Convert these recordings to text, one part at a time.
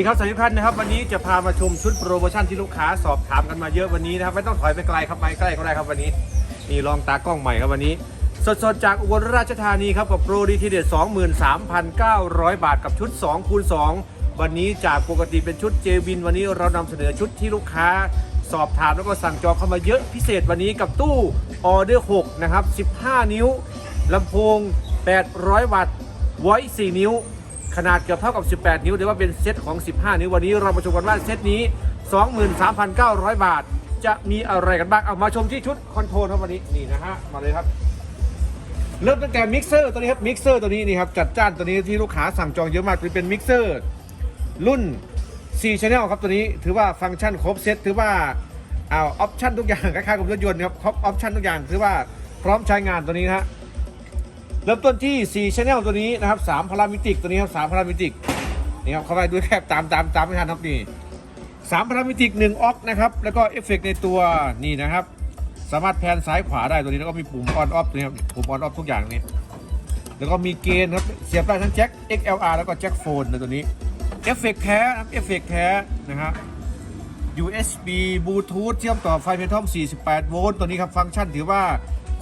ดีครับสวัสดีทุกท่านนะครับ วันนี้จะพามาชมชุดโปรโมชั่นที่ลูกค้าสอบถามกันมาเยอะวันนี้นะครับไม่ต้องถอยไปไกลครับไปใกล้ก็ได้ครับวันนี้นี่ลองตากล้องใหม่ครับวันนี้ สดๆจากอุบลราชธานีครับกับโปรดีทีเด็ด23,900 บาทกับชุด2คูณ2วันนี้จากปกติเป็นชุดเจวินวันนี้เรานำเสนอชุดที่ลูกค้าสอบถามแล้วก็สั่งจองเข้ามาเยอะพิเศษวันนี้กับตู้ออเดอร์6นะครับ15 นิ้วลำโพง 800 วัตต์ไว้4นิ้ว ขนาดเกือบเท่ากับ 18 นิ้วแต่ว่าเป็นเซตของ 15 นิ้ววันนี้เรามาชมกันว่าเซตนี้ 23,900 บาท จะมีอะไรกันบ้างเอามาชมที่ชุดคอนโทรลครับวันนี้นี่นะฮะมาเลยครับเริ่มตั้งแต่มิกเซอร์ตัวนี้ครับมิกเซอร์ตัวนี้นี่ครับจัดจ้านตัวนี้ที่ลูกค้าสั่งจองเยอะมากเป็นมิกเซอร์รุ่น4 Channel ครับตัวนี้ถือว่าฟังก์ชันครบเซตถือว่าเอาออปชันทุกอย่างคล้ายๆกับรถยนต์ครับครบออปชันทุกอย่างถือว่าพร้อมใช้งานตัวนี้นะฮะ เริ่มต้นที่ 4 Channel ตัวนี้นะครับ3พารามิติกตัวนี้ครับ3พารามิติกนี่ครับเข้าไปด้วยแคบตามตามตามไม่ทันครับนี่3พารามิติก1ออกนะครับแล้วก็เอฟเฟกในตัวนี่นะครับ สามารถแพนซ้ายขวาได้ตัวนี้แล้วก็มีปุ่มออนออฟตัวนี้ครับปุ่มออนออฟทุกอย่างนี้ แล้วก็มีเกณฑ์ครับเสียบได้ทั้งแจ็ค XLR แล้วก็แจ็คโฟนในตัวนี้เอฟเฟกแท้ครับเอฟเฟกแท้นะฮะ USB บลูทูธเชื่อมต่อไฟเพนทอม48 โวลต์ตัวนี้ครับฟังก์ชันถือว่า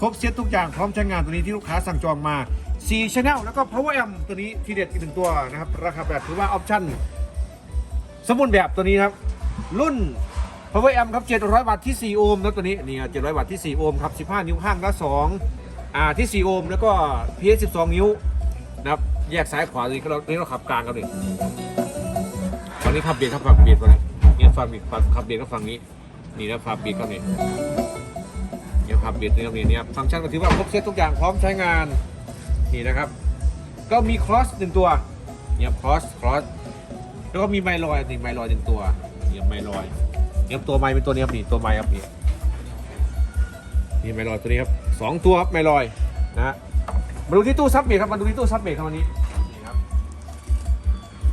ครบเซตทุกอย่างพร้อมใช้งานตัวนี้ที่ลูกค้าสั่งจองมา4 Channel แล้วก็ Power Amp ตัวนี้ที่เด็ดอีกหนึ่งตัวนะครับ ราคาแบบถือว่าออปชั่นสมบูรณ์แบบตัวนี้ครับ รุ่น Power Amp ครับ 700 วัตต์ที่ 4 โอห์มนะตัวนี้นี่700 วัตต์ที่ 4 โอห์มครับ 15 นิ้วข้างละ2อ่าที่ 4 โอห์มแล้วก็ PS 12 นิ้วนะครับแยกซ้ายขวาตัวนี้ก็เรานี่เราขับกลางกันเลยตอนนี้ขับเบียดครับขับเบียดตัวนี้เนี่ยฟังบีดฟังขับเบียดก็ฝั่งนี้ นี่นะขับเบียดก็นี่ เนี่ยขับเบียดนี่ครับนี่เนี่ยฟังก์ชันก็ถือว่าครบเซตทุกอย่างพร้อมใช้งานนี่นะครับ ก็มีครอสหนึ่งตัวเนี่ยครอสครอสแล้วก็มีไมลอยหนึ่งไมลอยหนึ่งตัวเนี่ยไมลอยเนี่ยตัวไมเป็นตัวนี้ครับนี่ตัวไมครับนี่นี่ไมลอยตัวนี้ครับสองตัวครับไมลอยนะมาดูที่ตู้ซับเบรกครับมาดูที่ตู้ซับเบรกครับวันนี้นี่ครับ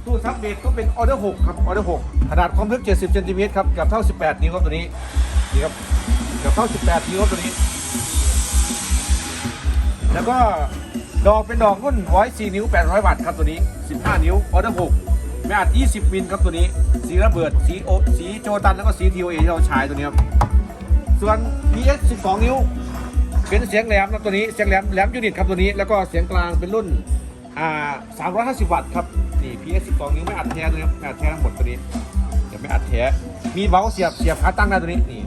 ตู้ซับเบรกก็เป็นออเดอร์หกครับออเดอร์หกขนาดความลึก70เซนติเมตรครับกับเท่า 18 นิ้วครับตัวนี้นี่ครับ กับเท่า18นิ้วครับตัวนี้ แล้วก็ดอกเป็นดอกรุ่น104นิ้ว 800 วัตต์ครับตัวนี้ 15 นิ้ว ออเดอร์6แม่อัด20 มิลครับตัวนี้ สีระเบิด สีโอสีโจตัน แล้วก็สี TOA ที่เราใช้ตัวนี้ครับ ส่วน PS 12 นิ้ว เป็นเสียงแหลมนะตัวนี้ เสียงแหลมแหลมยูนิตครับตัวนี้ แล้วก็เสียงกลางเป็นรุ่นอ่า350 วัตต์ครับ นี่ PS 12 นิ้วไม่อัดแท้ตัวนี้ครับไม่อัดแท้ทั้งหมดตัวนี้จะไม่อัดแท้ มีเบาเสียบเสียบขาตั้งได้ตัวนี้ นี่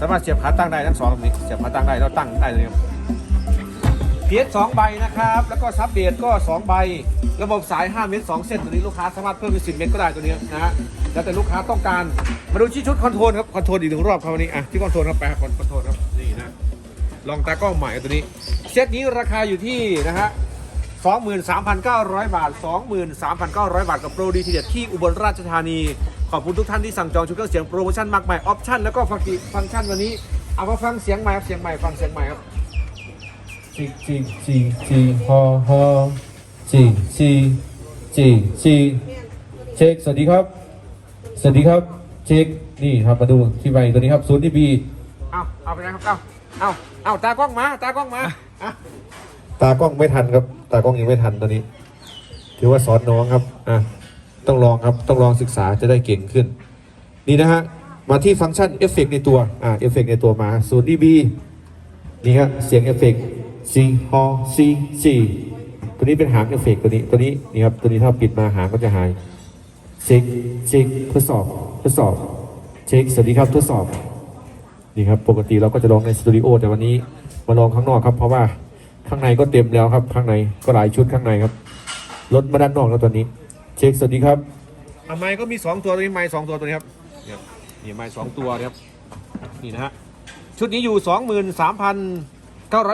สามารถเสียบขาตั้งได้ทั้งสองตรงนี้เสียบขาตั้งได้แล้วตั้งได้เลยครับเพียสสองใบนะครับ แล้วก็ซับเบดก็ 2 ใบ ระบบสาย 5 เมตร 2 เส้นตัวนี้ลูกค้าสามารถเพิ่มเป็น 10 เมตรก็ได้ตัวนี้นะฮะแล้วแต่ลูกค้าต้องการ มาดูที่ชุดคอนโทรลครับ คอนโทรลอีกหนึ่งรอบครับวันนี้ อะ ที่คอนโทรลครับไปครับคอนโทรลครับ นี่นะ ลองตากล้องใหม่ตัวนี้ เซตนี้ราคาอยู่ที่นะฮะ 23,900 บาท 23,900 บาท กับโปรดีทีเด็ดที่อุบลราชธานี ขอบคุณทุกท่านที่สั่งจองชุดเครื่องเสียงโปรโมชั่นมากมายออปชั่นแล้วก็ฟังฟังก์ชันวันนี้ เอามาฟังเสียงใหม่ครับเสียงใหม่ฟังเสียงใหม่ครับจิกจิกจิกจิกฮอฮอจิกจิกจิกจิกเช็คสวัสดีครับ สวัสดีครับ เช็คนี่ครับมาดูที่ใบตัวนี้ครับศูนย์ที่บีเอาเอาไปนะครับเอาเอาเอาตากล้องมาตากล้องมาอะ ตากล้องไม่ทันครับ ตากล้องยังไม่ทันตอนนี้ ถือว่าสอนน้องครับอะต้องลองครับต้องลองศึกษาจะได้เก่งขึ้น นี่นะฮะมาที่ฟังก์ชันเอฟเฟกในตัวอ่าเอฟเฟกในตัวมาศูนย์ดีบีนี่ครับเสียงเอฟเฟกซีฮอซีซีตัวนี้เป็นหางเอฟเฟกตัวนี้ตัวนี้นี่ครับตัวนี้ถ้าปิดมาหางก็จะหายเช็คเช็คทดสอบทดสอบเช็คสวัสดีครับทดสอบนี่ครับปกติเราก็จะลองในสตูดิโอแต่วันนี้มาลองข้างนอกครับเพราะว่า ข้างในก็เต็มแล้วครับ ข้างในก็หลายชุดข้างในครับรถมาด้านนอกแล้วตอนนี้ เช็คสวัสดีครับอะไม้ก็มี2ตัวตัวนี้ไม้สองตัวตัวนี้ครับเนี่ยนี่ไม้สองตัวนะครับนี่นะฮะชุดนี้อยู่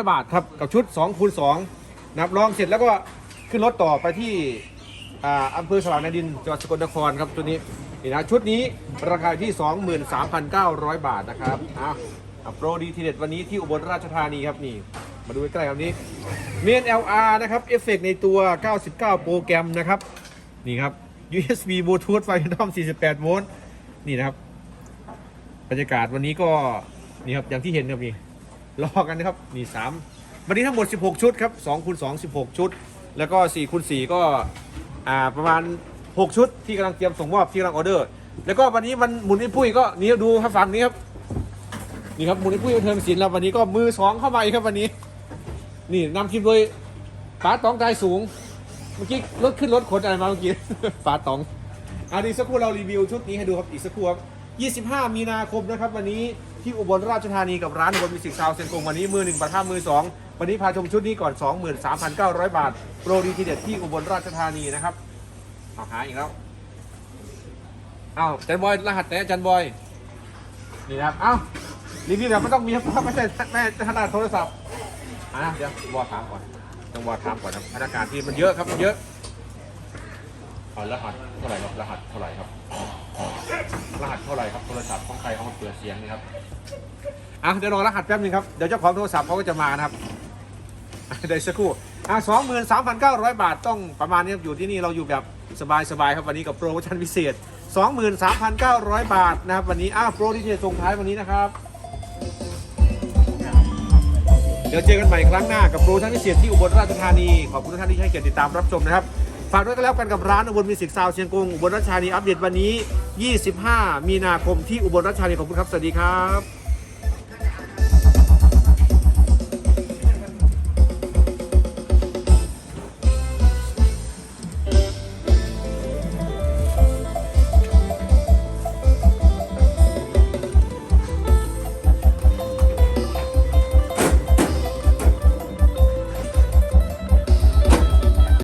23,900บาทครับกับชุด2คูณ2นะครับลองเสร็จแล้วก็ขึ้นรถต่อไปที่อ่าอำเภอสว่างแดนดินจังหวัดสกลนครครับชุดนี้นี่นะชุดนี้ราคาที่ 23,900 บาทนะครับอะอะโปรดีทีเด็ดวันนี้ที่อุบลราชธานีครับนี่ มาดูใกล้ๆครับนี้เมน LR นะครับเอฟเฟกในตัว 99 โปรแกรมนะครับ นี่ครับ USB Bluetooth ไฟทอม 48 โวลต์นี่นะครับ บรรยากาศวันนี้ก็ นี่ครับ อย่างที่เห็นครับนี่รอกันนะครับ นี่สามวันนี้ทั้งหมด 16 ชุดครับ2คูณ2 16 ชุด แล้วก็4คูณ4ก็อ่าประมาณ 6 ชุดที่กำลังเตรียมส่งมอบที่กำลังออเดอร์ แล้วก็วันนี้มันหมุนไอ้ปุ้ยก็นี่ดูครับฝั่งนี้ครับนี่ครับหมุนไอ้ปุ้ยเทิงศิลป์แล้ววันนี้ก็มือสองเข้ามาอีกครับวันนี้ นี่นำทีมโดยป้าตองกายสูง เมื่อกี้รถขึ้นรถขนอะไรมาเมื่อกี้ ป้าตองอันนี้สักครู่เรารีวิวชุดนี้ให้ดูครับอีกสักครู่ครับ25 มีนาคมนะครับ วันนี้ที่อุบลราชธานีกับร้านอุบลมิสิกซาวเซนกงวันนี้มือหนึ่งปะท่ามือสองวันนี้พาชมชุดนี้ก่อน 23,900 บาท โปรดีทีเด็ดที่อุบลราชธานีนะครับเอาหาอีกแล้วอ้าวอาจันบอยรหัสไหนจันบอยนี่นะครับเอ้ารีวิวแบบไม่ต้องมีครับไม่ใช่แม่ขนาดโทรศัพท์ อะเดี๋ยวบอถามก่อนต้องบอถามก่อนนะพนักงานที่มันเยอะครับมันเยอะเอารหัสเท่าไหร่ครับรหัสเท่าไหร่ครับรหัสเท่าไหร่ครับโทรศัพท์ของใครเขาเปิดเสียงนี่ครับอะเดี๋ยวรอรหัสแป๊บนึงครับเดี๋ยวเจ้าของโทรศัพท์เขาก็จะมานะครับเดี๋ยวสักครู่อะสองหมื่นสามพันเก้าร้อยบาทต้องประมาณนี้ครับอยู่ที่นี่เราอยู่แบบสบายๆครับวันนี้กับโปรโมชั่นพิเศษ 23,900 บาทนะครับวันนี้อ้าวโปรที่จะส่งท้ายวันนี้นะครับ ดี๋ยวเจอกันใหม่ครั้งหน้ากับโปรโมชั่นพิเศษที่อุบลราชธานี ขอบคุณทุกท่านที่ให้เกียรติติดตามรับชมนะครับฝากด้วยกันแล้วกันกับร้านอุบลมิวสิกซาวเชียงกงอุบลราชธานีอัปเดตวันนี้ 25 มีนาคมที่อุบลราชธานีขอบคุณครับสวัสดีครับ